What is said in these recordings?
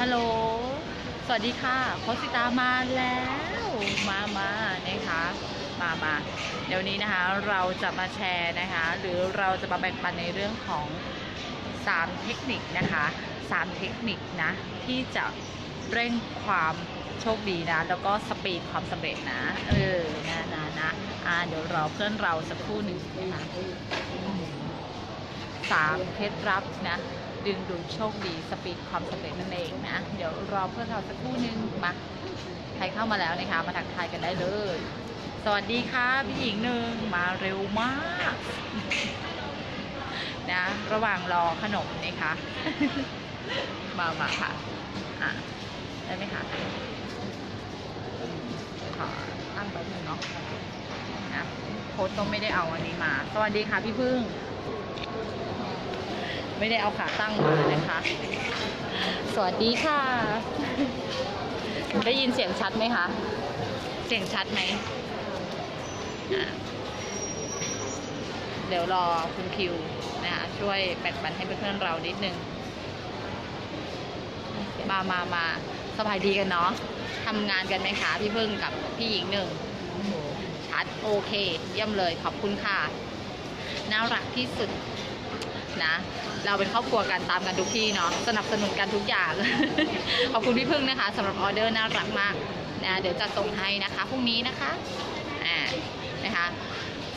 ฮัลโหล สวัสดีค่ะโคสิตามาแล้ว มามานะคะ มามาเดี๋ยวนี้นะคะ เราจะมาแชร์นะคะ หรือเราจะมาแบ่งปันในเรื่องของ 3 เทคนิคนะคะ 3 เทคนิคนะ ที่จะเร่งความโชคดีนะ แล้วก็สปีดความสำเร็จนะ เออ นะนะนะอ่า เดี๋ยวรอเพื่อนเราสักครู่หนึ่งนะคะสามเคล็ดลับนะ ดึงดูดโชคดีสปีดความสำเร็จนั่นเองนะ เดี๋ยวรอเพื่อนเราสักครู่นึงมาใครเข้ามาแล้วนะคะ มาทักทายกันได้เลย สวัสดีค่ะพี่หญิงหนึ่งมาเร็วมากนะ ระหว่างรอขนมนะคะมามาค่ะอะ ได้ไหมคะขอตั้งแป๊บนึงเนาะนะโค้ดก็ไม่ได้เอาอันนี้มา สวัสดีค่ะพี่พึ่ง ไม่ได้เอาขาตั้งมานะคะ สวัสดีค่ะ ได้ยินเสียงชัดไหมคะ เสียงชัดไหมอะเดี๋ยวรอคุณคิวนะคะ ช่วยแบ่งปันให้เพื่อนๆเรานิดนึง มามามาสบายดีกันเนาะทำงานกันไหมคะ พี่พึ่งกับพี่หญิงหนึ่ง ชัดโอเค เยี่ยมเลยขอบคุณค่ะ น่ารักที่สุด นะ เราเป็นครอบครัวกันตามกันทุกที่เนาะสนับสนุนกันทุกอย่าง ขอบคุณพี่พึ่งนะคะสำหรับออเดอร์น่ารักมากนะเดี๋ยวจะส่งให้นะคะพรุ่งนี้นะคะอ่านะคะ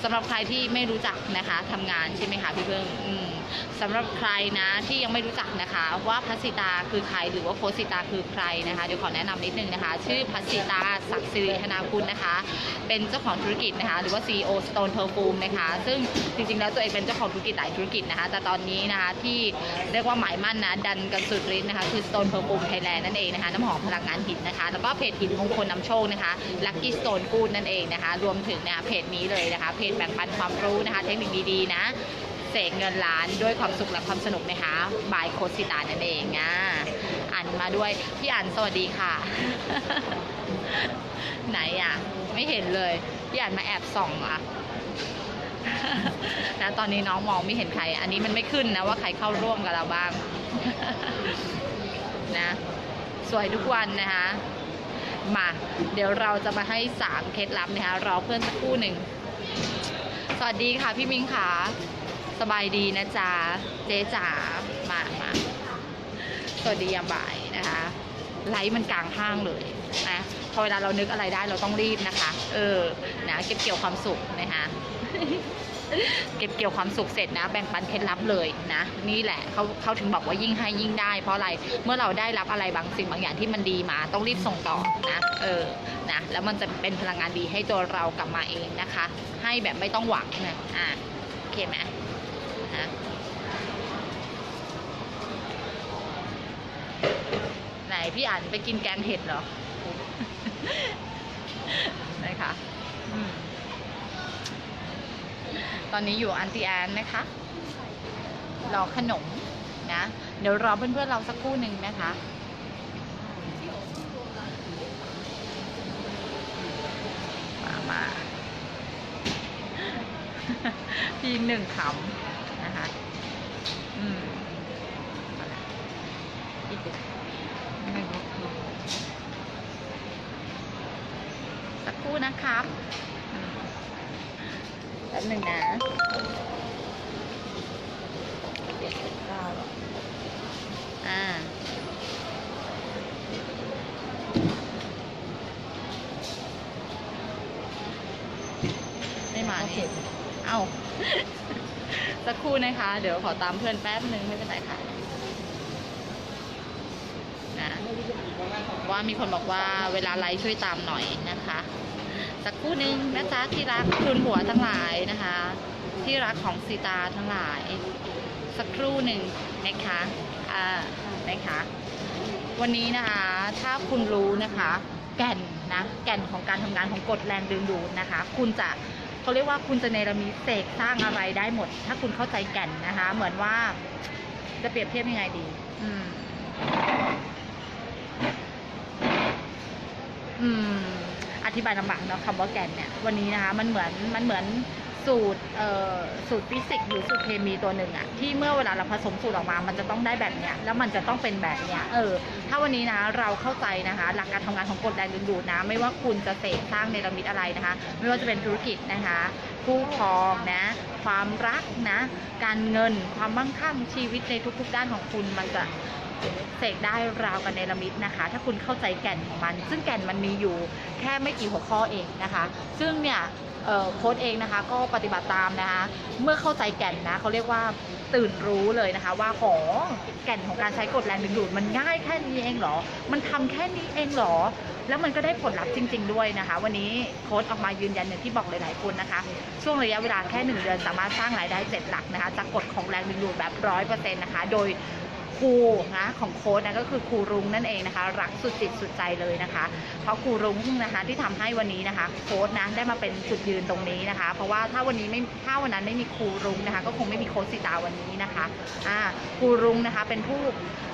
สำหรับใครที่ไม่รู้จักนะคะทำงานใช่ไหมคะพี่พึ่งอืม สำหรับใครนะที่ยังไม่รู้จักนะคะ ว่าพัสิตาคือใครหรือว่าโคสิตาคือใครนะคะเดี๋ยวขอแนะนำนิดนึงนะคะ ชื่อพัสิตาศักดิ์สิริธนาคุณนะคะ เป็นเจ้าของธุรกิจนะคะ หรือว่า CEO Stone Perfume นะคะ ซึ่งจริงๆแล้วตัวเองเป็นเจ้าของธุรกิจหลายธุรกิจนะคะ แต่ตอนนี้นะคะที่เรียกว่าหมายมั่นนะดันกันสุดฤทธิ์นะคะคือ Stone Perfume Thailand นั่นเองนะคะน้ำหอมพลังงานหินนะคะ แล้วก็เพจหินมงคลนำโชคนะคะ Lucky Stone Good นั่นเองนะคะ รวมถึงเนี่ยเพจนี้เลยนะคะ เพจแบ่งปันความรู้นะคะ เทคนิคดีๆนะ เสกเงินล้านด้วยความสุขและความสนุกนะคะบายโคสิตานั่นเองอะอ่านมาด้วย พี่อ่านสวัสดีค่ะ ไหนอะ ไม่เห็นเลย พี่อ่านมาแอบส่องอะนะตอนนี้น้องมองไม่เห็นใคร อันนี้มันไม่ขึ้นนะว่าใครเข้าร่วมกับเราบ้าง นะ สวยทุกวันนะคะมาเดี๋ยวเราจะมาให้สามเคล็ดลับนะคะรอเพื่อนสักครู่หนึ่ง สวัสดีค่ะพี่มิงค่ะ สบายดีนะจ๊ะ เจ๊จ๋า มามาสวัสดียามบ่ายนะคะ ไลฟ์มันกลางห้างเลยนะพอเวลาเรานึกอะไรได้เราต้องรีบนะคะ เออ นะเก็บเกี่ยวความสุขนะคะเก็บเกี่ยวความสุขเสร็จนะ แบ่งปันเคล็ดลับเลยนะ นี่แหละเขาเขาถึงบอกว่ายิ่งให้ยิ่งได้ เพราะอะไรเมื่อเราได้รับอะไรบางสิ่งบางอย่างที่มันดีมาต้องรีบส่งต่อนะเออนะแล้วมันจะเป็นพลังงานดีให้ตัวเรากลับมาเองนะคะ ให้แบบไม่ต้องหวังนะอะโอเคไหมนะ ไหนพี่อ่านไปกินแกงเห็ดเหรอนะคะตอนนี้อยู่อันติแอนนะคะ รอขนมนะ เดี๋ยวรอเพื่อนๆเราสักครู่หนึ่งนะคะมามาพี่หนึ่งขำนะคะ อืมเอาละอีกหนึ่งสักค รู่นะครับอืมแป๊บหนึ่งนะเจ็ดสิบเก้าหรออ่าไม่มานี่เอ้า สักครู่นะคะ เดี๋ยวขอตามเพื่อนแป๊บหนึ่งไม่เป็นไรค่ะนะว่ามีคนบอกว่าเวลาไลฟ์ช่วยตามหน่อยนะคะ สักครู่หนึ่งนะจ๊ะที่รักคุณหัวทั้งหลายนะคะ ที่รักของสีตาทั้งหลาย สักครู่หนึ่งนะคะอ่านะคะวันนี้นะคะ ถ้าคุณรู้นะคะ แก่นนะแก่นของการทำงานของกฎแรงดึงดูดนะคะ คุณจะเขาเรียกว่าคุณจะเนรมิตเสกสร้างอะไรได้หมด ถ้าคุณเข้าใจแก่นนะคะ เหมือนว่าจะเปรียบเทียบยังไงดี อืม อืม อธิบายลำบากเนาะคำว่าแกนเนี่ยวันนี้นะคะมันเหมือนมันเหมือนสูตรเอ่อสูตรฟิสิกส์หรือสูตรเคมีตัวหนึ่งอะที่เมื่อเวลาเราผสมสูตรออกมา มันจะต้องได้แบบเนี้ยแล้วมันจะต้องเป็นแบบเนี้ยเออถ้าวันนี้นะเราเข้าใจนะคะ หลักการทำงานของกฎแรงดึงดูดนะ ไม่ว่าคุณจะเสกสร้างในระมิดอะไรนะคะ ไม่ว่าจะเป็นธุรกิจนะคะ คู่ครองนะ ความรักนะ การเงินความมั่งคั่งชีวิตในทุกๆ ด้านของคุณมันจะเสกได้ราวกับเนรมิตนะคะ ถ้าคุณเข้าใจแก่นของมัน ซึ่งแก่นมันมีอยู่แค่ไม่กี่หัวข้อเองนะคะ ซึ่งเนี่ยโค้ดเองนะคะก็ปฏิบัติตามนะคะ เมื่อเข้าใจแก่นนะเขาเรียกว่าตื่นรู้เลยนะคะ ว่าหองแก่นของการใช้กฎแรงดึงดูดมันง่ายแค่นี้เองเหรอ มันทำแค่นี้เองเหรอ แล้วมันก็ได้ผลลัพธ์จริง ๆ ด้วยนะคะ วันนี้โค้ดออกมายืนยันอย่างที่บอกหลายๆคนนะคะ ช่วงระยะเวลาแค่หนึ่งเดือนสามารถสร้างรายได้เจ็ดหลักนะคะจากกฎของแรงดึงดูดแบบร้อยเปอร์เซ็นต์นะคะ โดย ครูนะของโค้ดนะก็คือครูรุ้งนั่นเองนะคะ รักสุดจิตสุดใจเลยนะคะ เพราะครูรุ้งนะคะที่ทำให้วันนี้นะคะ โค้ดนะได้มาเป็นจุดยืนตรงนี้นะคะ เพราะว่าถ้าวันนี้ไม่ถ้าวันนั้นไม่มีครูรุ้งนะคะ ก็คงไม่มีโค้ดสิตาวันนี้นะคะอ่าครูรุ้งนะคะเป็นผู้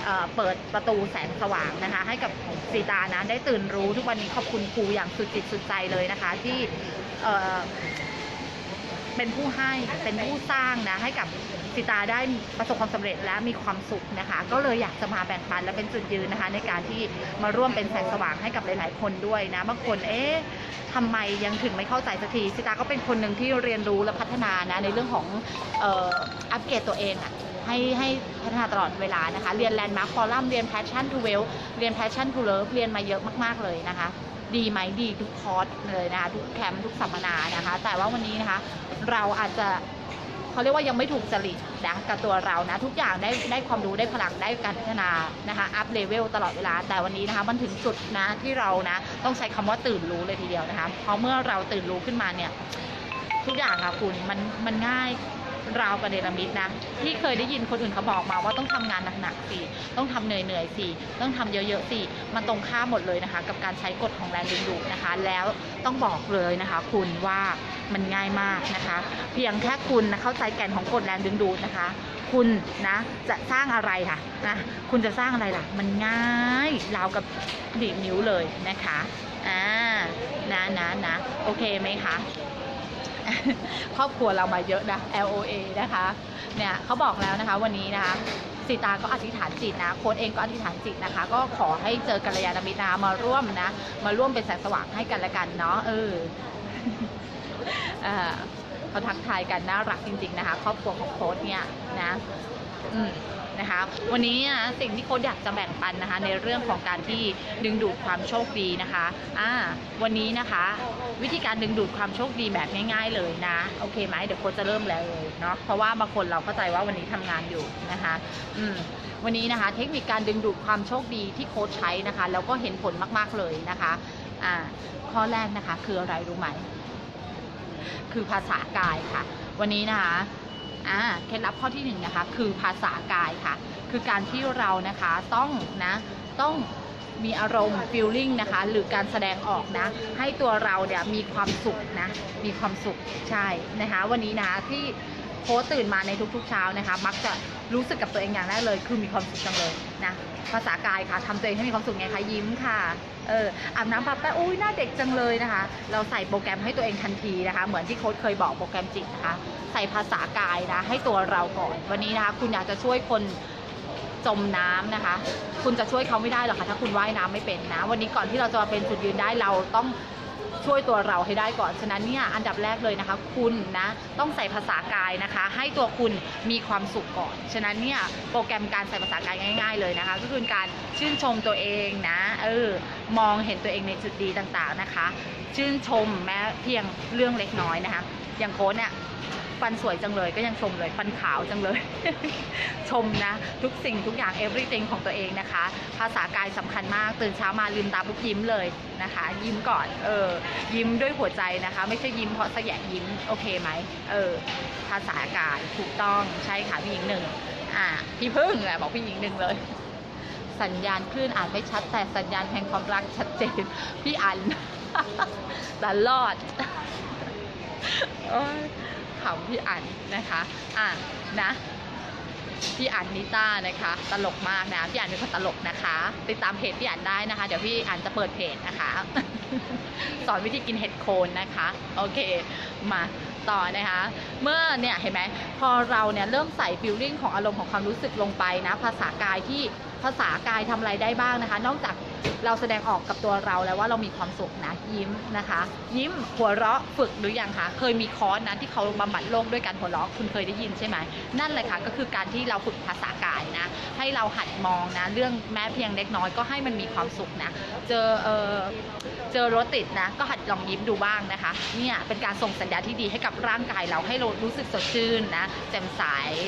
เอ่อเปิดประตูแสงสว่างนะคะ ให้กับสีตานะได้ตื่นรู้ทุกวันนี้ขอบคุณครูอย่างสุดจิตสุดใจเลยนะคะ ที่ เป็นผู้ให้เป็นผู้สร้างนะให้กับสิตาได้ประสบความสำเร็จและมีความสุขนะคะ ก็เลยอยากจะมาแบ่งปันและเป็นจุดยืนนะคะ ในการที่มาร่วมเป็นแสงสว่างให้กับหลาย ๆ คนด้วยนะบางคนเอ๊ะทำไมยังถึงไม่เข้าใจสักทีสิตาก็เป็นคนหนึ่งที่เรียนรู้และพัฒนานะในเรื่องของอ,อัปเกรดตัวเองอะให้ให้พัฒนาตลอดเวลานะคะ เรียนแลนด์มาร์คฟอรัมเรียน passion to wealth เรียน passion to love เรียนมาเยอะมาก ๆ เลยนะคะ ดีไหมดีทุกคอร์สเลยนะคะทุกแคมป์ทุกสัมมนานะคะ แต่ว่าวันนี้นะคะเราอาจจะเขาเรียกว่ายังไม่ถูกจริตนะกับตัวเรานะ ทุกอย่างได้ได้ความรู้ได้พลังได้การพัฒนานะคะอัพเลเวลตลอดเวลา แต่วันนี้นะคะมันถึงจุดนะที่เรานะต้องใช้คำว่าตื่นรู้เลยทีเดียวนะคะเพราะเมื่อเราตื่นรู้ขึ้นมาเนี่ย ทุกอย่างค่ะคุณมันมันง่าย ราวกับเนรมิตนะ ที่เคยได้ยินคนอื่นเขาบอกมาว่าต้องทำงานหนักๆสิต้องทำเหนื่อยๆสิต้องทำเยอะๆสิมันตรงข้ามหมดเลยนะคะ กับการใช้กฎของแรงดึงดูดนะคะ แล้วต้องบอกเลยนะคะ คุณว่ามันง่ายมากนะคะ เพียงแค่คุณนะเข้าใจแก่นของกฎแรงดึงดูดนะคะคุณนะจะสร้างอะไรค่ะนะคุณจะสร้างอะไรล่ะ มันง่ายราวกับดีนิ้วเลยนะคะอ่านะนะนะโอเคไหมคะ ครอบครัวเรามาเยอะนะ LOA นะคะเนี่ยเขาบอกแล้วนะคะวันนี้นะคะสีตาก็อธิษฐานจิตนะ โค้ดเองก็อธิษฐานจิตนะคะ ก็ขอให้เจอกัลยาณมิตรนะมาร่วมนะ มาร่วมเป็นแสงสว่างให้กันและกันเนาะเอออ่าเขาทักทายกันน่ารักจริง ๆนะคะ ครอบครัวของโค้ดเนี่ยนะ อืม นะคะ วันนี้นะสิ่งที่โค้ดอยากจะแบ่งปันนะคะ ในเรื่องของการที่ดึงดูดความโชคดีนะคะอ่าวันนี้นะคะ วิธีการดึงดูดความโชคดีแบบง่าย ๆเลยนะโอเคไหมเดี๋ยวโค้ดจะเริ่มแล้วเลยเนาะเพราะว่าบางคนเราเข้าใจว่าวันนี้ทำงานอยู่นะคะอืมวันนี้นะคะ เทคนิคการดึงดูดความโชคดีที่โค้ดใช้นะคะ แล้วก็เห็นผลมากๆเลยนะคะอ่าข้อแรกนะคะคืออะไรรู้ไหมคือภาษากายค่ะ วันนี้นะคะ อ่าเคล็ดลับข้อที่หนึ่งนะคะคือภาษากายค่ะ คือการที่เรานะคะต้องนะต้องมีอารมณ์ feeling นะคะ หรือการแสดงออกนะ ให้ตัวเราเนี่ยมีความสุขนะ มีความสุขใช่นะคะ วันนี้นะคะที่โค้ชตื่นมาในทุกๆเช้านะคะ มักจะรู้สึกกับตัวเองอย่างแรกเลย คือมีความสุขจังเลยนะภาษากายค่ะทำตัวเองให้มีความสุขไงคะยิ้มค่ะ เอออาบน้ำปะแป๊ะอุ้ยหน้าเด็กจังเลยนะคะ เราใส่โปรแกรมให้ตัวเองทันทีนะคะ เหมือนที่โค้ชเคยบอกโปรแกรมจิตนะคะ ใส่ภาษากายนะ ให้ตัวเราก่อน วันนี้นะคะ คุณอยากจะช่วยคนจมน้ำนะคะ คุณจะช่วยเขาไม่ได้หรอกค่ะถ้าคุณว่ายน้ำไม่เป็นนะ วันนี้ก่อนที่เราจะมาเป็นจุดยืนได้เราต้อง ช่วยตัวเราให้ได้ก่อน ฉะนั้นเนี่ยอันดับแรกเลยนะคะ คุณนะต้องใส่ภาษากายนะคะ ให้ตัวคุณมีความสุขก่อน ฉะนั้นเนี่ยโปรแกรมการใส่ภาษากายง่าย ๆ เลยนะคะ ก็คือการชื่นชมตัวเองนะเออมองเห็นตัวเองในจุดดีต่างๆนะคะ ชื่นชมแม้เพียงเรื่องเล็กน้อยนะคะ อย่างโค้ชเนี่ย ฟันสวยจังเลยก็ยังชมเลย ฟันขาวจังเลย ชมนะ ทุกสิ่งทุกอย่าง everything ของตัวเองนะคะ ภาษากายสำคัญมาก ตื่นเช้ามาลืมตาปุ๊บยิ้มเลยนะคะ ยิ้มก่อนเออยิ้มด้วยหัวใจนะคะ ไม่ใช่ยิ้มเพราะสยะยิ้มโอเคไหมเออภาษากายถูกต้องใช่ค่ะพี่หญิงหนึ่งอ่าพี่พึ่งแหละบอกพี่หญิงหนึ่งเลยสัญญาณคลื่นอ่านไม่ชัด แต่สัญญาณแห่งความรักชัดเจน พี่อันตลอด ขำพี่อันนะคะอะนะพี่อันนิต้านะคะ ตลกมากนะพี่อันเป็นคนตลกนะคะ ติดตามเพจพี่อันได้นะคะ เดี๋ยวพี่อันจะเปิดเพจนะคะ สอนวิธีกินเห็ดโคนนะคะ โอเค มาต่อนะคะ เมื่อเนี่ยเห็นไหมพอเราเนี่ยเริ่มใส่ฟิลลิ่งของอารมณ์ของความรู้สึกลงไปนะ ภาษากายที่ ภาษากายทำอะไรได้บ้างนะคะ นอกจากเราแสดงออกกับตัวเราแล้วว่าเรามีความสุขนะยิ้มนะคะ ยิ้มหัวเราะฝึกหรือยังคะเคยมีคอร์สนะที่เขาบำบัดโรคด้วยการหัวเราะคุณเคยได้ยินใช่ไหมนั่นเลยค่ะก็คือการที่เราฝึกภาษากายนะ ให้เราหัดมองนะ เรื่องแม้เพียงเล็กน้อยก็ให้มันมีความสุขนะ เจอเออเจอรถติดนะ ก็หัดลองยิ้มดูบ้างนะคะเนี่ยเป็นการส่งสัญญาณที่ดีให้กับร่างกายเราให้เรารู้สึกสดชื่นนะแจ่มใส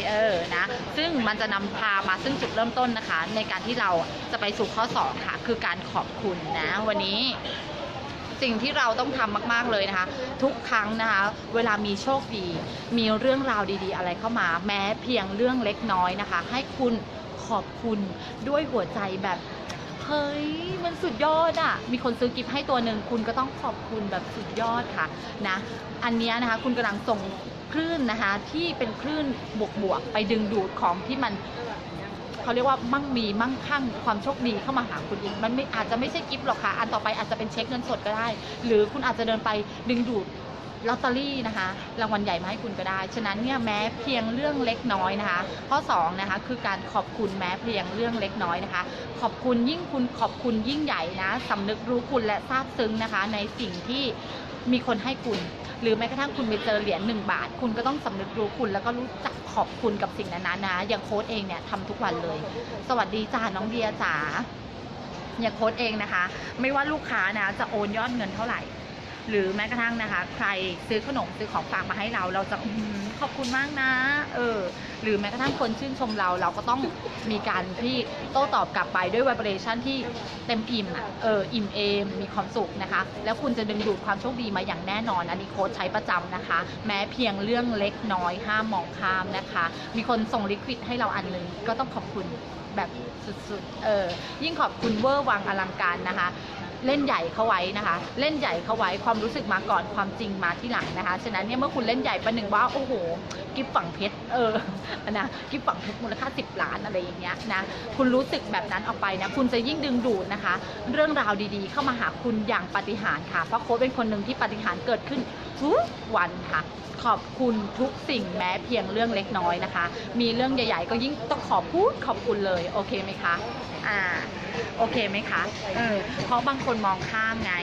เออนะ ซึ่งมันจะนำพามาซึ่งจุดเริ่มต้นนะคะ ในการที่เราจะไปสู่ข้อสองค่ะ คือการขอบคุณนะ วันนี้สิ่งที่เราต้องทำมากๆเลยนะคะ ทุกครั้งนะคะ เวลามีโชคดี มีเรื่องราวดีๆ อะไรเข้ามา แม้เพียงเรื่องเล็กน้อยนะคะ ให้คุณขอบคุณด้วยหัวใจแบบเฮ้ยมันสุดยอดอะ่ะ มีคนซื้อกิฟต์ให้ตัวหนึ่งคุณก็ต้องขอบคุณแบบสุดยอดค่ะนะ อันนี้นะคะคุณกำลังส่ง คลื่นนะคะที่เป็นคลื่นบวกๆไปดึงดูดของที่มันเขาเรียกว่ามั่งมีมั่งคั่งความโชคดีเข้ามาหาคุณอีกมันไม่อาจจะไม่ใช่กิฟต์หรอกค่ะอันต่อไปอาจจะเป็นเช็คเงินสดก็ได้ หรือคุณอาจจะเดินไปดึงดูด ลอตเตอรี่นะคะรางวัลใหญ่มาให้คุณก็ได้ ฉะนั้นเนี่ยแม้เพียงเรื่องเล็กน้อยนะคะ ข้อ2นะคะคือการขอบคุณแม้เพียงเรื่องเล็กน้อยนะคะ ขอบคุณยิ่งคุณขอบคุณยิ่งใหญ่นะสำนึกรู้คุณและซาบซึ้งนะคะ ในสิ่งที่มีคนให้คุณ หรือแม้กระทั่งคุณไปเจอเหรียญหนึ่งบาท คุณก็ต้องสำนึกรู้คุณ แล้วก็รู้จักขอบคุณกับสิ่งนั้นๆนะอย่างโค้ดเองเนี่ยทำทุกวันเลย สวัสดีจ้าน้องเดียจ๋าอย่างโค้ดเองนะคะ ไม่ว่าลูกค้านะจะโอนยอดเงินเท่าไหร่ หรือแม้กระทั่งนะคะ ใครซื้อขนมซื้อของฝากมาให้เรา เราจะอขอบคุณมากนะ เออ หรือแม้กระทั่งคนชื่นชมเรา เราก็ต้องมีการที่โต้ตอบกลับไปด้วย vibration ที่เต็มอิ่มอะเอออิ่มเอมมีความสุขนะคะ แล้วคุณจะดึงดูดความโชคดีมาอย่างแน่นอนอันนี้โค้ชใช้ประจำนะคะ แม้เพียงเรื่องเล็กน้อยห้ามมองข้ามนะคะ มีคนส่งลิควิดให้เราอันหนึงก็ต้องขอบคุณแบบสุดๆ เออ ยิ่งขอบคุณเวอร์วังอลังการนะคะ เล่นใหญ่เข้าไว้นะคะ เล่นใหญ่เข้าไว้ความรู้สึกมาก่อนความจริงมาที่หลังนะคะ ฉะนั้นเนี่ยเมื่อคุณเล่นใหญ่ประหนึ่งว่าโอ้โหกิฟฝังเพชรเออนะกิฟฝังเพชรมูลค่า 10 ล้านอะไรอย่างเงี้ยนะคุณรู้สึกแบบนั้นออกไปนะคุณจะยิ่งดึงดูดนะคะ เรื่องราวดีๆ เข้ามาหาคุณอย่างปาฏิหาริ์ค่ะเพราะโค้ชเป็นคนหนึ่งที่ปาฏิหาริ์เกิดขึ้น ทุกวันค่ะ ขอบคุณทุกสิ่งแม้เพียงเรื่องเล็กน้อยนะคะ มีเรื่องใหญ่ ๆ ก็ยิ่งต้องขอบพูดขอบคุณเลยโอเคไหมคะอ่าโอเคไหมคะเออเพราะบางคนมองข้ามไง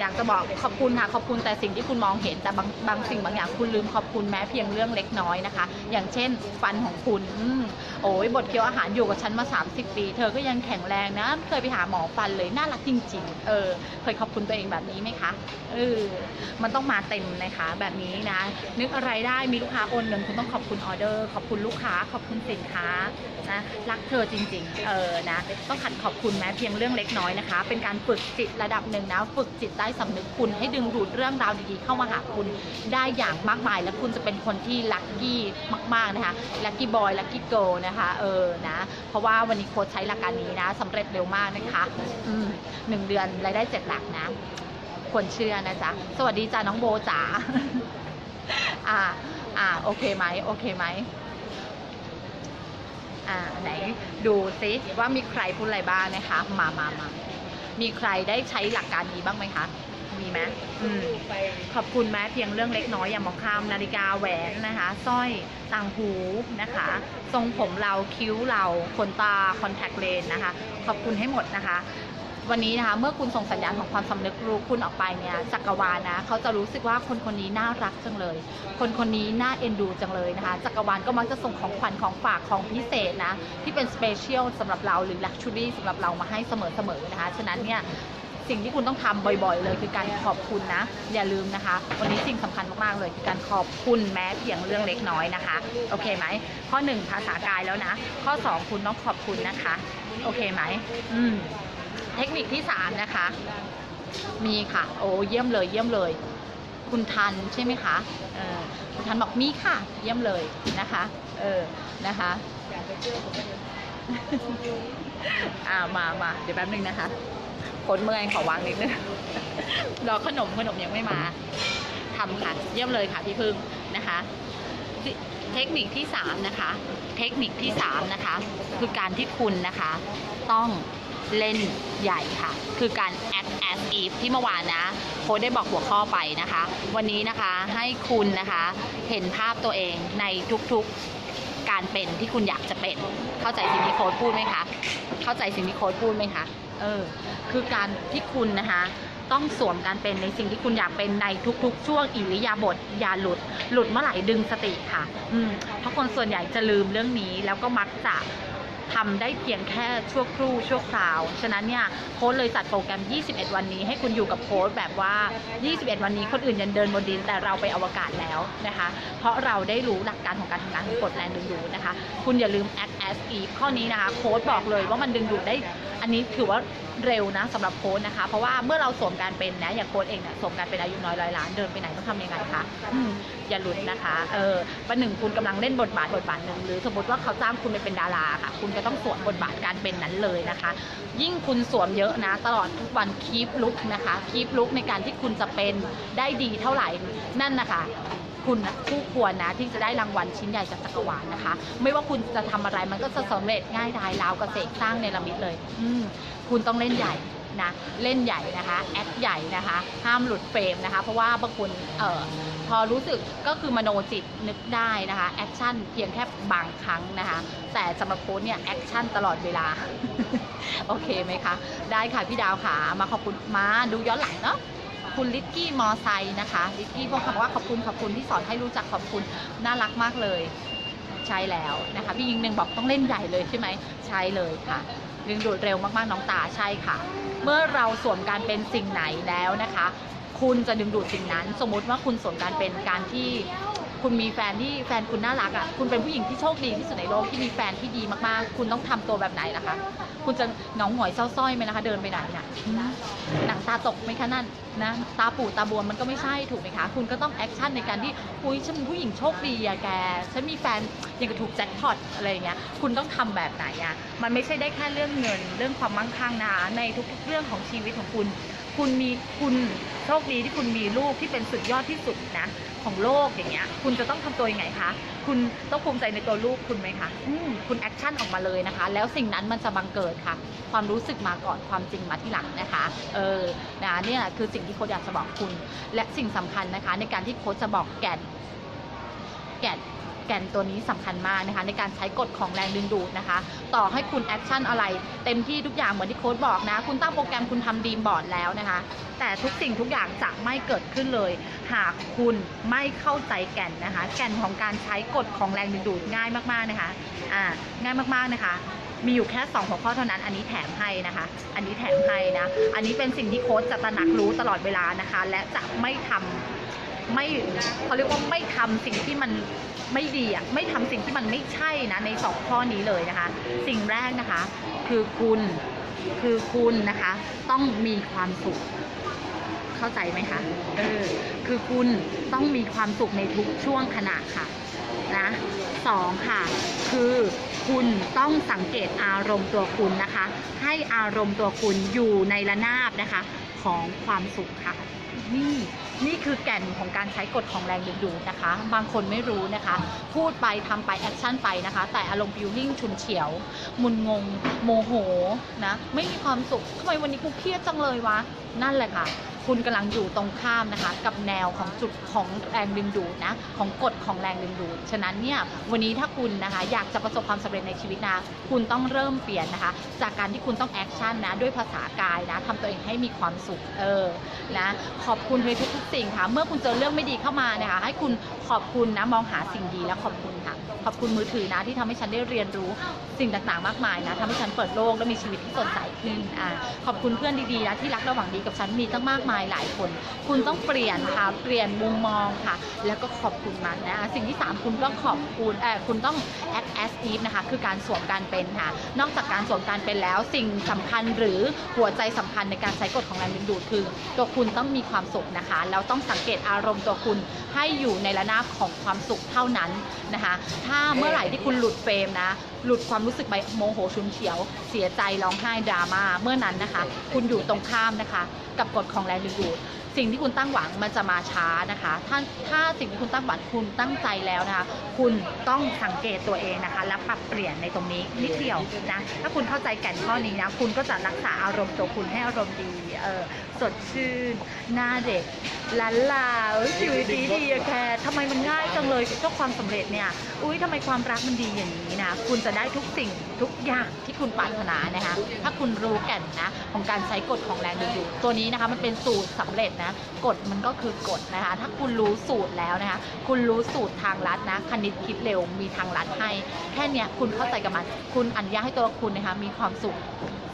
อยากจะบอกขอบคุณค่ะ ขอบคุณแต่สิ่งที่คุณมองเห็นแต่บางบางสิ่งบางอย่างคุณลืมขอบคุณแม้เพียงเรื่องเล็กน้อยนะคะ อย่างเช่น ฟันของคุณอมโอ้ยบทเคี้ยวอาหารอยู่กับฉันมา 30 ปี เธอก็ยังแข็งแรงนะเคยไปหาหมอฟันเลยน่ารักจริง ๆ เออ เคยขอบคุณตัวเองแบบนี้ไหมคะเออมันต้องมาเต็มนะคะ แบบนี้นะนึกอะไรได้มีลูกค้าโอนเงินคุณต้องขอบคุณออเดอร์ ขอบคุณลูกค้า ขอบคุณสินค้านะรักเธอจริงๆ เออนะต้องหัดขอบคุณแม้เพียงเรื่องเล็กน้อยนะคะ เป็นการฝึกจิตระดับหนึ่งนะฝึกจิตใต้สำนึกคุณให้ดึงดูดเรื่องราวดีๆ เข้ามาหาคุณได้อย่างมากมาย และคุณจะเป็นคนที่ลัคกี้มากๆนะคะลัคกี้บอยลัคกี้เกิลนะคะเออนะเพราะว่าวันนี้โค้ชใช้หลักการนี้นะสำเร็จเร็วมากนะคะหนึ่งเดือนรายได้เจ็ดหลักนะ ควรเชื่อนะจ๊ะ สวัสดีจ้าน้องโบจ๋า อ่า อ่า โอเคไหม โอเคไหม อ่า ไหน ดูซิว่ามีใครพูดอะไรบ้างนะคะ มามามา มีใครได้ใช้หลักการนี้บ้างไหมคะ มีไหมอืม ขอบคุณแม้เพียงเรื่องเล็กน้อยอย่ามองข้ามนาฬิกาแหวนนะคะสร้อยต่างหูนะคะ ทรงผมเราคิ้วเราขนตาคอนแทคเลนส์นะคะ ขอบคุณให้หมดนะคะ วันนี้นะคะ เมื่อคุณส่งสัญญาณของความสำนึกรู้คุณออกไปเนี่ยจักรวาลนะเขาจะรู้สึกว่าคนคนนี้น่ารักจังเลย คนคนนี้น่าเอ็นดูจังเลยนะคะจักรวาลก็มักจะส่งของขวัญของฝากของพิเศษนะที่เป็นสเปเชียลสำหรับเราหรือลักชูรี่สำหรับเรามาให้เสมอๆนะคะฉะนั้นเนี่ยสิ่งที่คุณต้องทำบ่อยๆ เลยคือการขอบคุณนะ อย่าลืมนะคะ วันนี้สิ่งสำคัญมากๆเลยคือการขอบคุณแม้เพียงเรื่องเล็กน้อยนะคะ โอเคไหม ข้อหนึ่งภาษากายแล้วนะ ข้อสองคุณต้องขอบคุณนะคะ โอเคไหม อืม เทคนิคที่สามนะคะ มีค่ะ โอ้เยี่ยมเลยเยี่ยมเลย คุณทันใช่ไหมคะเออคุณทันบอกมีค่ะ เยี่ยมเลยนะคะ เออนะคะอ่ามามาเดี๋ยวแป๊บนึงนะคะคนเมื่อยขอวางนิดนึงรอขนมขนมยังไม่มาทำค่ะ เยี่ยมเลยค่ะพี่พึ่งนะคะเทคนิคที่3นะคะ เทคนิคที่3นะคะ คือการที่คุณนะคะ ต้อง เล่นใหญ่ค่ะ คือการ act as if ที่เมื่อวานนะโค้ดได้บอกหัวข้อไปนะคะ วันนี้นะคะให้คุณนะคะเห็นภาพตัวเองในทุกๆการเป็นที่คุณอยากจะเป็น เข้าใจสิ่งที่โค้ดพูดไหมคะ เข้าใจสิ่งที่โค้ดพูดไหมคะเออคือการที่คุณนะคะต้องสวมการเป็นในสิ่งที่คุณอยากเป็นในทุกๆ ช่วงอิริยาบถอย่าหลุด หลุดเมื่อไหร่ดึงสติค่ะ อืมเพราะคนส่วนใหญ่จะลืมเรื่องนี้แล้วก็มักจะ ทำได้เพียงแค่ชั่วครู่ชั่วคราว ฉะนั้นเนี่ยโค้ดเลยจัดโปรแกรม 21 วันนี้ให้คุณอยู่กับโค้ดแบบว่า 21 วันนี้คนอื่นยังเดินบนดินแต่เราไปอวกาศแล้วนะคะ เพราะเราได้รู้หลักการของการทำงานของกฎแรงดึงดูดนะคะ คุณอย่าลืม act as if ข้อนี้นะคะ โค้ดบอกเลยว่ามันดึงดูดได้ อันนี้ถือว่า เร็วนะสำหรับโค้ดนะคะ เพราะว่าเมื่อเราสวมการเป็นนะอย่างโค้ดเองเนี่ยสวมการเป็นอายุน้อยร้อยล้านเดินไปไหนต้องทำยังไงคะอย่าหลุดนะคะเออประหนึ่งคุณกำลังเล่นบทบาทบทบาทหนึ่งหรือสมมติว่าเขาจ้างคุณไปเป็นดาราค่ะ คุณก็ต้องสวมบทบาทการเป็นนั้นเลยนะคะ ยิ่งคุณสวมเยอะนะ ตลอดทุกวันคีปลุกนะคะคีปลุกในการที่คุณจะเป็นได้ดีเท่าไหร่นั่นนะคะ คุณคู่ควรนะที่จะได้รางวัลชิ้นใหญ่จากจักรวาลนะคะ ไม่ว่าคุณจะทำอะไรมันก็จะสำเร็จง่ายดายราวกระเสกสร้างเนรมิตเลย อืคุณต้องเล่นใหญ่นะเล่นใหญ่นะคะ แอคใหญ่นะคะ ห้ามหลุดเฟรมนะคะ เพราะว่าบางคนเอ่อพอรู้สึกก็คือมโนจิตนึกได้นะคะ แอคชั่นเพียงแค่บางครั้งนะคะ แต่สำหรับโค้ชเนี่ย แอคชั่นตลอดเวลา โอเคไหมคะ ได้ค่ะพี่ดาวค่ะ มาขอบคุณมาดูย้อนหลังเนาะ คุณลิกกี้มอไซค์นะคะลิกกี้พวกคำว่าขอบคุณขอบคุณที่สอนให้รู้จักขอบคุณน่ารักมากเลยใช่แล้วนะคะพี่ยิงหนึ่งบอกต้องเล่นใหญ่เลยใช่ไหมใช่เลยค่ะดึงดูดเร็วมากๆน้องตาใช่ค่ะ เมื่อเราสวมการเป็นสิ่งไหนแล้วนะคะ คุณจะดึงดูดสิ่งนั้น สมมุติว่าคุณสวมการเป็นการที่ คุณมีแฟนที่แฟนคุณน่ารักอะคุณเป็นผู้หญิงที่โชคดีที่สุดในโลกที่มีแฟนที่ดีมากๆ คุณต้องทำตัวแบบไหนล่ะคะ คุณจะเหงาหงอยเศร้าสร้อยไหมนะคะ เดินไปไหนน่ะหนังตาตกไหมคะนั่นนะตาปูดตาบวมมันก็ไม่ใช่ถูกไหมคะ คุณก็ต้องแอคชั่นในการที่อุ้ยฉันเป็นผู้หญิงโชคดีอะแกฉันมีแฟนยังกับถูกแจ็คพอตอะไรอย่างเงี้ยคุณต้องทำแบบไหนอะมันไม่ใช่ได้แค่เรื่องเงิน เรื่องความมั่งคั่งนะในทุกๆเรื่องของชีวิตของคุณ คุณมีคุณโชคดีที่คุณมีลูกที่เป็นสุดยอดที่สุดนะ ของโลกอย่างเงี้ย คุณจะต้องทำตัวยังไงคะ คุณต้องภูมิใจในตัวลูกคุณไหมคะอืมคุณแอคชั่นออกมาเลยนะคะ แล้วสิ่งนั้นมันจะบังเกิดค่ะ ความรู้สึกมาก่อนความจริงมาที่หลังนะคะ เออ นะเนี่ยคือสิ่งที่โค้ชอยากจะบอกคุณ และสิ่งสำคัญนะคะ ในการที่โค้ชจะบอกแก่น แก่น แกนตัวนี้สำคัญมากนะคะในการใช้กฎของแรงดึงดูดนะคะ ต่อให้คุณแอคชั่นอะไร เต็มที่ทุกอย่างเหมือนที่โค้ชบอกนะ คุณตั้งโปรแกรมคุณทำดีมบอร์ดแล้วนะคะ แต่ทุกสิ่งทุกอย่างจะไม่เกิดขึ้นเลย หากคุณไม่เข้าใจแก่นนะคะ แก่นของการใช้กฎของแรงดึงดูดง่ายมากๆนะคะอ่าง่ายมากๆนะคะมีอยู่แค่ 2 หัวข้อเท่านั้น อันนี้แถมให้นะคะ อันนี้แถมให้นะ อันนี้เป็นสิ่งที่โค้ชจะตระหนักรู้ตลอดเวลานะคะ และจะไม่ทำ ไม่เขาเรียกว่าไม่ทำสิ่งที่มันไม่ดีอะไม่ทำสิ่งที่มันไม่ใช่นะในสองข้อนี้เลยนะคะ สิ่งแรกนะคะ คือคุณคือคุณนะคะ ต้องมีความสุข เข้าใจไหมคะเออคือคุณต้องมีความสุขในทุกช่วงขณะค่ะนะสองค่ะ คือคุณต้องสังเกตอารมณ์ตัวคุณนะคะ ให้อารมณ์ตัวคุณอยู่ในระนาบนะคะ ของความสุขค่ะ นี่นี่คือแก่นของการใช้กฎของแรงดึงดูดนะคะ บางคนไม่รู้นะคะ พูดไปทำไปแอคชั่นไปนะคะ แต่อารมณ์ฟิวลิ่งฉุนเฉียว มุนงง โมโหนะ ไม่มีความสุขทำไมวันนี้กูเครียดจังเลยวะ นั่นแหละค่ะ คุณกำลังอยู่ตรงข้ามนะคะ กับแนวของจุดของแรงดึงดูดนะของกฎของแรงดึงดูด ฉะนั้นเนี่ยวันนี้ถ้าคุณนะคะอยากจะประสบความสำเร็จในชีวิตนะคุณต้องเริ่มเปลี่ยนนะคะ จากการที่คุณต้องแอคชั่นนะด้วยภาษากายนะทำตัวเองให้มีความสุขเออนะขอบคุณในทุกๆสิ่งค่ะ เมื่อคุณเจอเรื่องไม่ดีเข้ามานะคะให้คุณ ขอบคุณนะมองหาสิ่งดีแล้วขอบคุณค่ะ ขอบคุณมือถือนะที่ทำให้ฉันได้เรียนรู้สิ่งต่างๆ มากมายนะทำให้ฉันเปิดโลกและมีชีวิตที่สดใสขึ้นอ่าขอบคุณเพื่อนดีๆนะที่รักและหวังดีกับฉันมีตั้งมากมายหลายคน คุณต้องเปลี่ยนค่ะเปลี่ยนมุมมองค่ะ แล้วก็ขอบคุณมันนะสิ่งที่ 3 คุณต้องขอบคุณเออคุณต้อง act as if นะคะคือการสวมการเป็นค่ะนอกจากการสวมการเป็นแล้วสิ่งสำคัญหรือหัวใจสำคัญในการใช้กฎของแรงดึงดูดคือ ตัวคุณต้องมีความสุขนะคะแล้วต้องสังเกตอารมณ์ตัวคุณให้อยู่ในระนาบของความสุขเท่านั้นนะคะ ถ้าเมื่อไหร่ที่คุณหลุดเฟรมนะ หลุดความรู้สึกไปโมโหชุนเฉียว เสียใจร้องไห้ดราม่าเมื่อนั้นนะคะ คุณอยู่ตรงข้ามนะคะ กับกฎของแรงดึงดูดสิ่งที่คุณตั้งหวังมันจะมาช้านะคะ ถ้าถ้าสิ่งที่คุณตั้งหวังคุณตั้งใจแล้วนะคะ คุณต้องสังเกตตัวเองนะคะ และปรับเปลี่ยนในตรงนี้นิดเดียวนะ ถ้าคุณเข้าใจแก่นข้อนี้นะ คุณก็จะรักษาอารมณ์ตัวคุณให้อารมณ์ดี เออ สดชื่น หน้าเด็กลันลาเอ้ยชีวิตดีดีอะแค่ทำไมมันง่ายจังเลยเจ้าความสำเร็จเนี่ย อุ้ยทำไมความรักมันดีอย่างนี้นะ คุณจะได้ทุกสิ่งทุกอย่างที่คุณปรารถนานะคะ ถ้าคุณรู้แก่นนะ ของการใช้กฎของแรงดึงดูดตัวนี้นะคะมันเป็นสูตรสำเร็จนะกฎมันก็คือกฎนะคะ ถ้าคุณรู้สูตรแล้วนะคะ คุณรู้สูตรทางลัดนะคณิตคิดเร็วมีทางลัดให้ แค่เนี้ยคุณเข้าใจกับมัน คุณอนุญาตให้ตัวคุณนะคะมีความสุข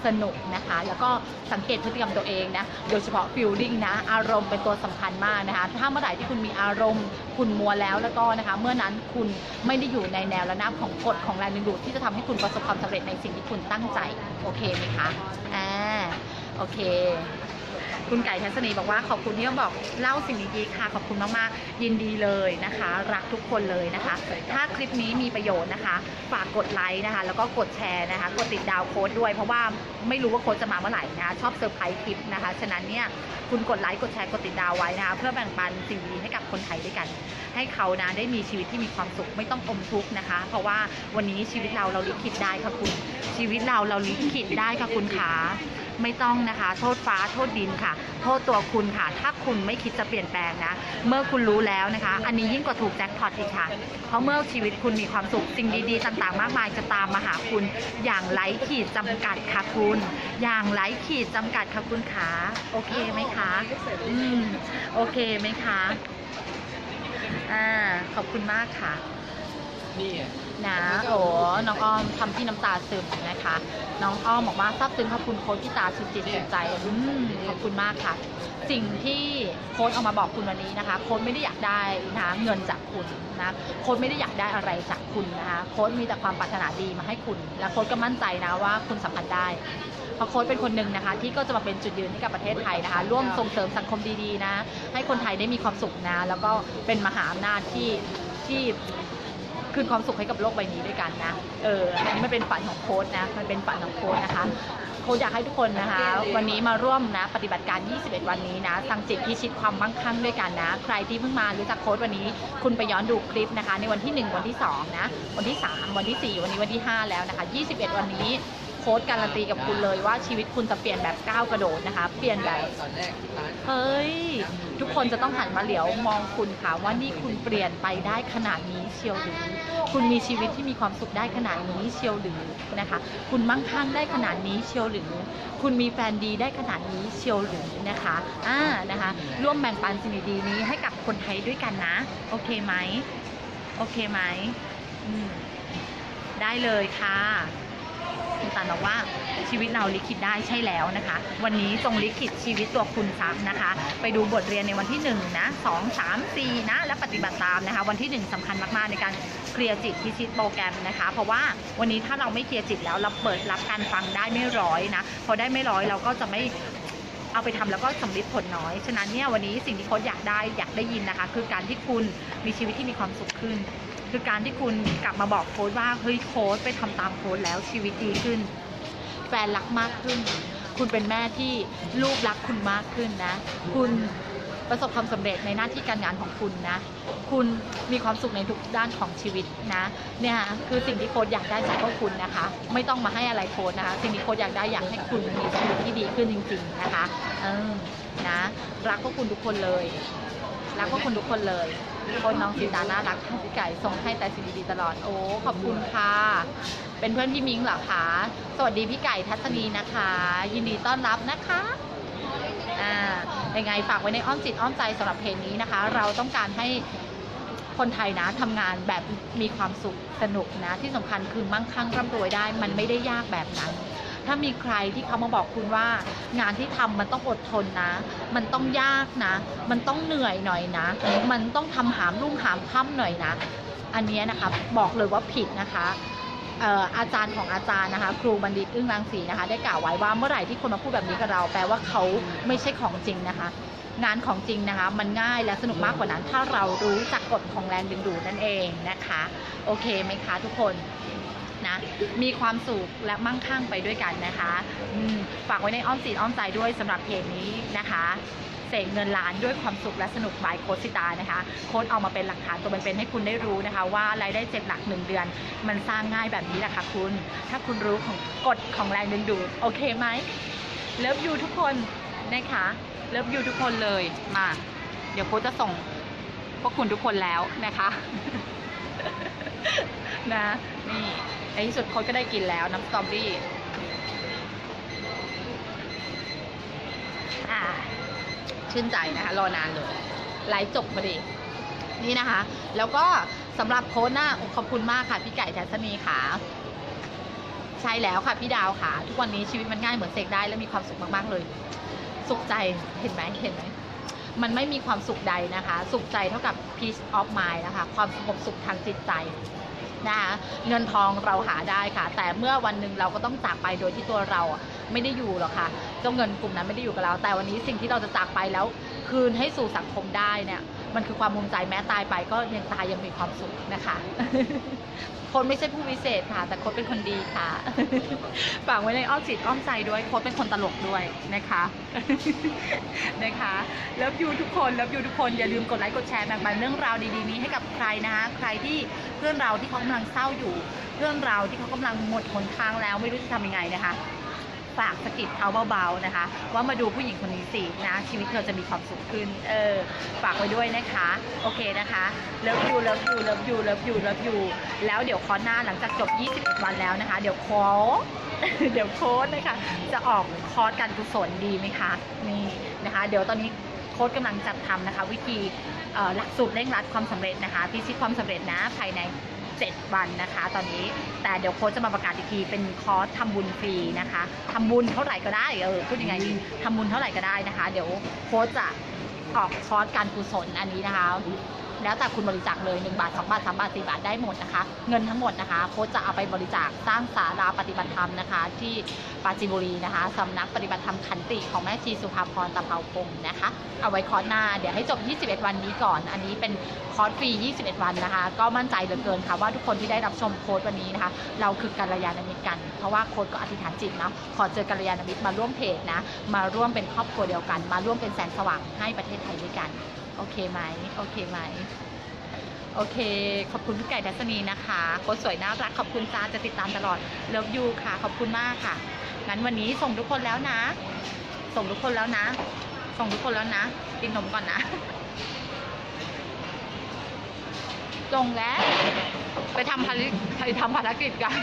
สนุกนะคะ แล้วก็สังเกตพฤติกรรมตัวเองนะโดยเฉพาะฟิลลิ่งนะ อารมณ์เป็นตัวสำคัญมากนะคะ ถ้าเมื่อไหร่ที่คุณมีอารมณ์คุณมัวแล้วแล้วก็นะคะ เมื่อนั้นคุณไม่ได้อยู่ในแนวระนาบของกฎของแรงดึงดูดที่จะทำให้คุณประสบความสำเร็จในสิ่งที่คุณตั้งใจ โอเคไหมคะอ่าโอเค คุณไก่ทัศนีบอกว่าขอบคุณที่บอกเล่าสิ่งดีๆค่ะ ขอบคุณมากๆ ยินดีเลยนะคะ รักทุกคนเลยนะคะ ถ้าคลิปนี้มีประโยชน์นะคะ ฝากกดไลค์นะคะ แล้วก็กดแชร์นะคะ กดติดดาวโค้ดด้วย เพราะว่าไม่รู้ว่าโค้ดจะมาเมื่อไหร่นะคะ ชอบเซอร์ไพรส์คลิปนะคะ ฉะนั้นเนี่ยคุณกดไลค์ กดแชร์ กดติดดาวไว้นะคะ เพื่อแบ่งปันสิ่งดีให้กับคนไทยด้วยกัน ให้เขานะได้มีชีวิตที่มีความสุขไม่ต้องอมทุกข์นะคะ เพราะว่าวันนี้ชีวิตเราเราลิขิตได้ค่ะคุณ ชีวิตเราเราลิขิตได้ค่ะคุณขา ไม่ต้องนะคะ โทษฟ้าโทษดินค่ะ โทษตัวคุณค่ะ ถ้าคุณไม่คิดจะเปลี่ยนแปลงนะ เมื่อคุณรู้แล้วนะคะ อันนี้ยิ่งกว่าถูกแจ็คพอตอีกค่ะ เพราะเมื่อชีวิตคุณมีความสุขสิ่งดีๆ ต่างๆ มากมายจะตามมาหาคุณ อย่างไร้ขีดจำกัดค่ะคุณ อย่างไร้ขีดจำกัดค่ะคุณขาโอเคไหมคะอืมโอเคไหมคะอ่าขอบคุณมากค่ะนี่ นะโอ้น้องอ้อมทำที่น้ำตาซึมนะคะ น้องอ้อมบอกว่าซาบซึ้งขอบคุณโค้ชที่ตาชุดจิตสุดใจอืมขอบคุณมากค่ะ สิ่งที่โค้ชเอามาบอกคุณวันนี้นะคะ โค้ชไม่ได้อยากได้นะเงินจากคุณนะโค้ชไม่ได้อยากได้อะไรจากคุณนะคะโค้ชมีแต่ความปรารถนาดีมาให้คุณ และโค้ชก็มั่นใจนะว่าคุณสัมผัสได้เพราะโค้ชเป็นคนหนึ่งนะคะ ที่ก็จะมาเป็นจุดยืนให้กับประเทศไทยนะคะ ร่วมส่งเสริมสังคมดีๆนะ ให้คนไทยได้มีความสุขนะ แล้วก็เป็นมหาอำนาจที่ที่ คืนความสุขให้กับโลกใบนี้ด้วยกันนะ เออ อันนี้มันเป็นฝันของโค้ดนะ มันเป็นฝันของโค้ดนะคะ โค้ดอยากให้ทุกคนนะคะ วันนี้มาร่วมนะ ปฏิบัติการ 21 วันนี้นะสังจิตพิชิตความมั่งคั่งด้วยกันนะ ใครที่เพิ่งมารู้จักโค้ดวันนี้ คุณไปย้อนดูคลิปนะคะ ในวันที่ 1 วันที่ 2 นะ วันที่ 3 วันที่ 4 วันนี้วันที่ 5 แล้วนะคะ 21 วันนี้ ค้ดการันตีกับคุณเลยว่าชีวิตคุณจะเปลี่ยนแบบก้าวกระโดดนะคะ เปลี่ยนแบบตอนแรเฮ้ย ทุกคนจะต้องหันมาเหลียวมองคุณค่ะว่านี่คุณเปลี่ยนไปได้ขนาดนี้เชียวหรือคุณมีชีวิตที่มีความสุขได้ขนาดนี้เชียวหรือนะคะ คุณมั่งคั่งได้ขนาดนี้เชียวหรือคุณมีแฟนดีได้ขนาดนี้เชียวหรือนะคะอ่านะคะ ร่วมแบ่งปันสิ่งดีๆนี้ให้กับคนไทยด้วยกันนะ โอเคไหมโอเคไหมได้เลยค่ะ คุณตาลบอกว่าชีวิตเราลิขิตได้ใช่แล้วนะคะ วันนี้จงลิขิตชีวิตตัวคุณซ้ำนะคะ ไปดูบทเรียนในวันที่1นะ2 3 4นะและปฏิบัติตามนะคะ วันที่ 1สำคัญมากๆในการเคลียร์จิตพิชิตโปรแกรมนะคะ เพราะว่าวันนี้ถ้าเราไม่เคลียร์จิตแล้วเราเปิดรับการฟังได้ไม่ร้อยนะพอได้ไม่ร้อยเราก็จะไม่เอาไปทำแล้วก็สำลิดผลน้อย ฉะนั้นเนี่ยวันนี้สิ่งที่โค้ชอยากได้อยากได้ยินนะคะ คือการที่คุณมีชีวิตที่มีความสุขขึ้น คือการที่คุณกลับมาบอกโค้ชว่าเฮ้ยโค้ชไปทำตามโค้ชแล้วชีวิตดีขึ้น แฟนรักมากขึ้น คุณเป็นแม่ที่ลูกรักคุณมากขึ้นนะ คุณประสบความสำเร็จในหน้าที่การงานของคุณนะ คุณมีความสุขในทุกด้านของชีวิตนะ เนี่ยคือสิ่งที่โค้ชอยากได้จากพวกคุณนะคะ ไม่ต้องมาให้อะไรโค้ชนะคะ สิ่งที่โค้ชอยากได้อยากให้คุณมีชีวิตที่ดีขึ้นจริง ๆนะคะ เออ นะ รักพวกคุณทุกคนเลย รักพวกคุณทุกคนเลย คนน้องสีตาน่ารักพี่ไก่ส่งให้แต่สิ่งดีๆตลอดโอ้ขอบคุณค่ะ เป็นเพื่อนพี่มิ้งเหรอคะสวัสดีพี่ไก่ทัศนีนะคะ ยินดีต้อนรับนะคะอ่ายังไงฝากไว้ในอ้อมจิตอ้อมใจสำหรับเพลงนี้นะคะ เราต้องการให้คนไทยนะทำงานแบบมีความสุขสนุกนะ ที่สำคัญคือมั่งคั่งร่ำรวยได้ มันไม่ได้ยากแบบนั้น ถ้ามีใครที่เขามาบอกคุณว่า งานที่ทำมันต้องอดทนนะ มันต้องยากนะ มันต้องเหนื่อยหน่อยนะ มันต้องทำหามรุ่งหามค่ำหน่อยนะ อันนี้นะคะบอกเลยว่าผิดนะคะเอ่ออาจารย์ของอาจารย์นะคะ ครูบัณฑิตอึ้งรังสีนะคะ ได้กล่าวไว้ว่าเมื่อไหร่ที่คนมาพูดแบบนี้กับเรา แปลว่าเขาไม่ใช่ของจริงนะคะ งานของจริงนะคะ มันง่ายและสนุกมากกว่านั้น ถ้าเรารู้จักกฎของแรงดึงดูดนั่นเองนะคะ โอเคไหมคะทุกคน นะ มีความสุขและมั่งคั่งไปด้วยกันนะคะฝากไว้ในอ้อมจิตอ้อมใจด้วยสำหรับเพลงนี้นะคะเสกเงินล้านด้วยความสุขและสนุกบายโคชสิตานะคะ โค้ชเอามาเป็นหลักฐานตัวเป็นๆให้คุณได้รู้นะคะ ว่ารายได้เจ็ดหลักหนึ่งเดือน มันสร้างง่ายแบบนี้แหละค่ะคุณ ถ้าคุณรู้ของกฎของแรงดึงดูด โอเคไหมเลิฟยูทุกคนนะคะเลิฟยูทุกคนเลยมา เดี๋ยวโค้ชจะส่งพวกคุณทุกคนแล้วนะคะ นะ นี่ในที่สุดโค้ชก็ได้กินแล้วน้ำสตรอเบอรี่อ่า ชื่นใจนะคะ รอนานเลยไลฟ์จบพอดีนี่นะคะ แล้วก็สำหรับโค้ชหน้าขอบคุณมากค่ะ พี่ไก่แทสนีค่ะ ใช่แล้วค่ะ พี่ดาวค่ะ ทุกวันนี้ชีวิตมันง่ายเหมือนเสกได้และมีความสุขมากๆเลย สุขใจเห็นไหมเห็นไหมมันไม่มีความสุขใดนะคะ สุขใจเท่ากับ peace of mind นะคะ ความสงบสุขทางจิตใจ นะคะเงินทองเราหาได้ค่ะ แต่เมื่อวันหนึ่งเราก็ต้องจากไปโดยที่ตัวเราไม่ได้อยู่หรอกค่ะเจ้าเงินกลุ่มนั้นไม่ได้อยู่กับเรา แต่วันนี้สิ่งที่เราจะจากไปแล้วคืนให้สู่สังคมได้เนี่ย มันคือความภูมิใจแม้ตายไปก็ยังตายยังมีความสุขนะคะ คนไม่ใช่ผู้วิเศษค่ะ แต่โค้ดเป็นคนดีค่ะฝากไว้ในอ้อมจิตอ้อมใจด้วยโค้ดเป็นคนตลกด้วยนะคะนะคะเลิฟยูทุกคนเลิฟยูทุกคนอย่าลืมกดไลค์กดแชร์แบ่งปันเรื่องราวดีๆนี้ให้กับใครนะคะใครที่เพื่อนเราที่เขากำลังเศร้าอยู่ เพื่อนเราที่เขากำลังหมดหนทางแล้วไม่รู้จะทำยังไงนะคะ ฝากสกิดเขาเบาๆนะคะ ว่ามาดูผู้หญิงคนนี้สินะชีวิตเธอจะมีความสุขขึ้น เออฝากไว้ด้วยนะคะ โอเคนะคะเลิฟยูเลิฟยูเลิฟยูเลิฟยูเลิฟยูแล้วเดี๋ยวคอร์สหน้าหลังจากจบ 21 วันแล้วนะคะ เดี๋ยวโค้ชเดี๋ยวโค้ชนะคะจะออกคอร์สการกุศลดีไหมคะนี่นะคะ เดี๋ยวตอนนี้โค้ชกำลังจัดทำนะคะ วิธีหลักสูตรเร่งรัดความสำเร็จนะคะพิชิตความสำเร็จนะภายใน 7 วันนะคะ ตอนนี้แต่เดี๋ยวโค้ชจะมาประกาศอีกทีเป็นคอร์สทำบุญฟรีนะคะทำบุญเท่าไหร่ก็ได้เออพูดยังไงดีทำบุญเท่าไหร่ก็ได้นะคะ เดี๋ยวโค้ชจะออกคอร์สการกุศลอันนี้นะคะ แล้วแต่คุณบริจาคเลย 1 บาท 2 บาท 3 บาท 4 บาทได้หมดนะคะ เงินทั้งหมดนะคะโค้ชจะเอาไปบริจาคสร้างศาลาปฏิบัติธรรมนะคะ ที่ปราจีนบุรีนะคะสำนักปฏิบัติธรรมขันติของแม่ชีสุภาพรตะเภาพงนะคะ เอาไว้คอร์สหน้า เดี๋ยวให้จบ 21 วันนี้ก่อน อันนี้เป็นคอร์สฟรี 21 วันนะคะ ก็มั่นใจเหลือเกินค่ะว่าทุกคนที่ได้รับชมโค้ดวันนี้นะคะ เราคือกัลยาณมิตรกัน เพราะว่าโค้ดก็อธิษฐานจิตนะขอเจอกัลยาณมิตรมาร่วมเพจนะ มาร่วมเป็นครอบครัวเดียวกัน มาร่วมเป็นแสงสว่างให้ประเทศไทยด้วยกัน โอเคไหมโอเคไหมโอเค ขอบคุณพี่ไก่ทัศนีนะคะโค้ชสวยน่ารักขอบคุณจ้าจะติดตามตลอดเลิฟยูค่ะ ขอบคุณมากค่ะ งั้นวันนี้ส่งทุกคนแล้วนะ ส่งทุกคนแล้วนะ ส่งทุกคนแล้วนะกินนมก่อนนะส่งแล้ว ไปทำภารกิจไปทำภารกิจกัน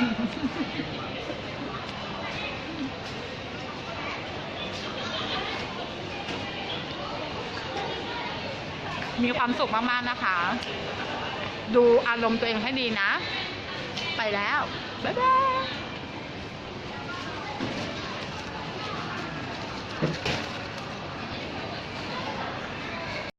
มีความสุขมากๆนะคะ ดูอารมณ์ตัวเองให้ดีนะ ไปแล้ว บ๊ายบาย